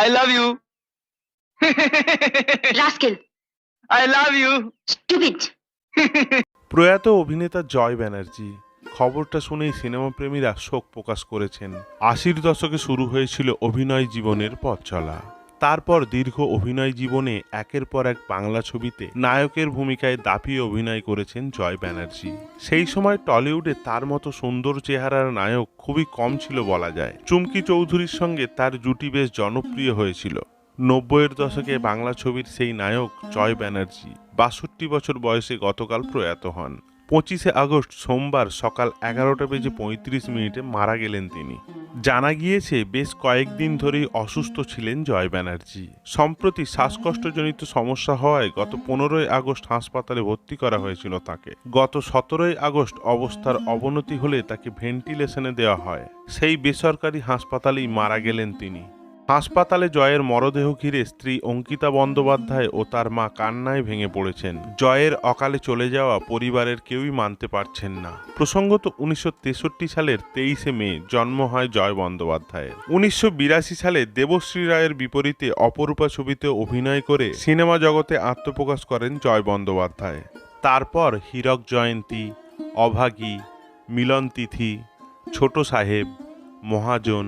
I love you rascal I love you stupid প্রয়াত অভিনেতা জয় ব্যানার্জি খবরটা শুনেই সিনেমা প্রেমীরা শোক প্রকাশ করেছেন। আশির দশকে শুরু হয়েছিল অভিনয় জীবনের পথ চলা। তারপর দীর্ঘ অভিনয় জীবনে একের পর এক বাংলা ছবিতে নায়কের ভূমিকায় দাপিয়ে অভিনয় করেছেন জয় ব্যানার্জি। সেই সময় টলিউডে তার মতো সুন্দর চেহারার নায়ক খুবই কম ছিল বলা যায়। চুমকি চৌধুরীর সঙ্গে তার জুটি বেশ জনপ্রিয় হয়েছিল। নব্বইয়ের দশকে বাংলা ছবির সেই নায়ক জয় ব্যানার্জি বাষট্টি বছর বয়সে গতকাল প্রয়াত হন। পঁচিশে আগস্ট সোমবার সকাল এগারোটা বেজে পঁয়ত্রিশ মিনিটে মারা গেলেন তিনি। জানা গিয়েছে, বেশ কয়েকদিন ধরেই অসুস্থ ছিলেন জয় ব্যানার্জি। সম্প্রতি শ্বাসকষ্টজনিত সমস্যা হওয়ায় গত পনেরোই আগস্ট হাসপাতালে ভর্তি করা হয়েছিল তাকে। গত সতেরোই আগস্ট অবস্থার অবনতি হলে তাকে ভেন্টিলেশনে দেওয়া হয়। সেই বেসরকারি হাসপাতালেই মারা গেলেন তিনি। হাসপাতালে জয়ের মরদেহ ঘিরে স্ত্রী অঙ্কিতা বন্দ্যোপাধ্যায় ও তার মা কান্নায় ভেঙে পড়েছেন। জয়ের অকালে চলে যাওয়া পরিবারের কেউই মানতে পারছেন না। প্রসঙ্গত উনিশশো তেষট্টি সালের তেইশে মে জন্ম হয় জয় বন্দ্যোপাধ্যায়ের। উনিশশো বিরাশি সালে দেবশ্রী রায়ের বিপরীতে অপরূপা ছবিতে অভিনয় করে সিনেমা জগতে আত্মপ্রকাশ করেন জয় বন্দ্যোপাধ্যায়। তারপর হীরক জয়ন্তী, অভাগী মিলন তিথি ছোট সাহেব, মহাজন,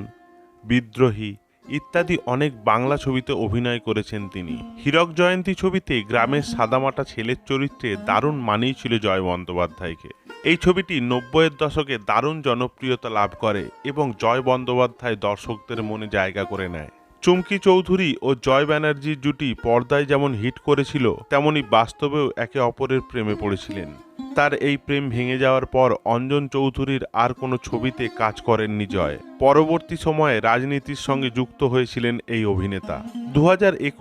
বিদ্রোহী ইত্যাদি অনেক বাংলা ছবিতে অভিনয় করেছেন তিনি। হীরক জয়ন্তী ছবিতে গ্রামের সাদামাটা ছেলের চরিত্রে দারুণ মানেই ছিল জয় বন্দ্যোপাধ্যায়কে। এই ছবিটি নব্বইয়ের দশকে দারুণ জনপ্রিয়তা লাভ করে এবং জয় বন্দ্যোপাধ্যায় দর্শকদের মনে জায়গা করে নেয়। চুমকি চৌধুরী ও জয় ব্যানার্জির জুটি পর্দায় যেমন হিট করেছিল, তেমনি বাস্তবেও একে অপরের প্রেমে পড়েছিলেন। তার এই প্রেম ভেঙে যাওয়ার পর অঞ্জন চৌধুরীর আর কোনো ছবিতে কাজ করেননি জয়। পরবর্তী সময়ে রাজনীতির সঙ্গে যুক্ত হয়েছিলেন এই অভিনেতা। দু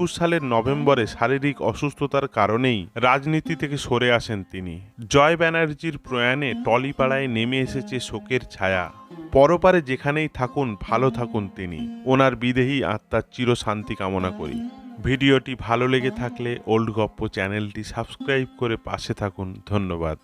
সালের নভেম্বরে শারীরিক অসুস্থতার কারণেই রাজনীতি থেকে সরে আসেন তিনি। জয় ব্যানার্জির প্রয়াণে টলিপাড়ায় নেমে এসেছে শোকের ছায়া। পরপারে যেখানেই থাকুন, ভালো থাকুন তিনি। ওনার বিদেহী আত্মার চিরশান্তি কামনা করি। ভিডিওটি ভালো লেগে থাকলে ওল্ড গপ্প চ্যানেলটি সাবস্ক্রাইব করে পাশে থাকুন। ধন্যবাদ।